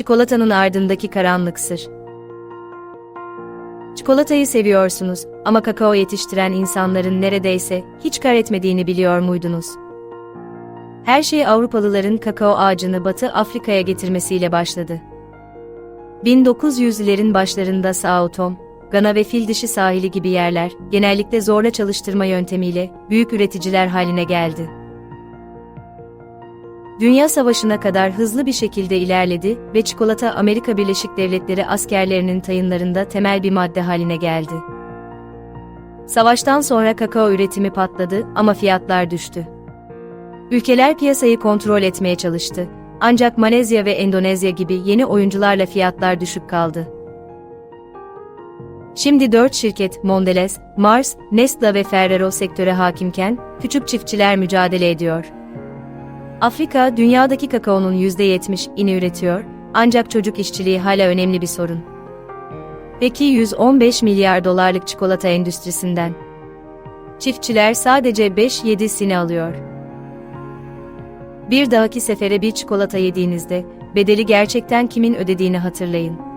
Çikolatanın ardındaki karanlık sır. Çikolatayı seviyorsunuz ama kakao yetiştiren insanların neredeyse hiç kar etmediğini biliyor muydunuz? Her şey Avrupalıların kakao ağacını Batı Afrika'ya getirmesiyle başladı. 1900'lerin başlarında Sao Tome, Gana ve Fil Dişi sahili gibi yerler, genellikle zorla çalıştırma yöntemiyle büyük üreticiler haline geldi. Dünya Savaşı'na kadar hızlı bir şekilde ilerledi ve çikolata Amerika Birleşik Devletleri askerlerinin tayınlarında temel bir madde haline geldi. Savaştan sonra kakao üretimi patladı ama fiyatlar düştü. Ülkeler piyasayı kontrol etmeye çalıştı. Ancak Malezya ve Endonezya gibi yeni oyuncularla fiyatlar düşük kaldı. Şimdi 4 şirket Mondelez, Mars, Nestle ve Ferrero sektöre hakimken, küçük çiftçiler mücadele ediyor. Afrika, dünyadaki kakaonun %70'ini üretiyor, ancak çocuk işçiliği hala önemli bir sorun. Peki 115 milyar dolarlık çikolata endüstrisinden? Çiftçiler sadece 5-7'sini alıyor. Bir dahaki sefere bir çikolata yediğinizde, bedeli gerçekten kimin ödediğini hatırlayın.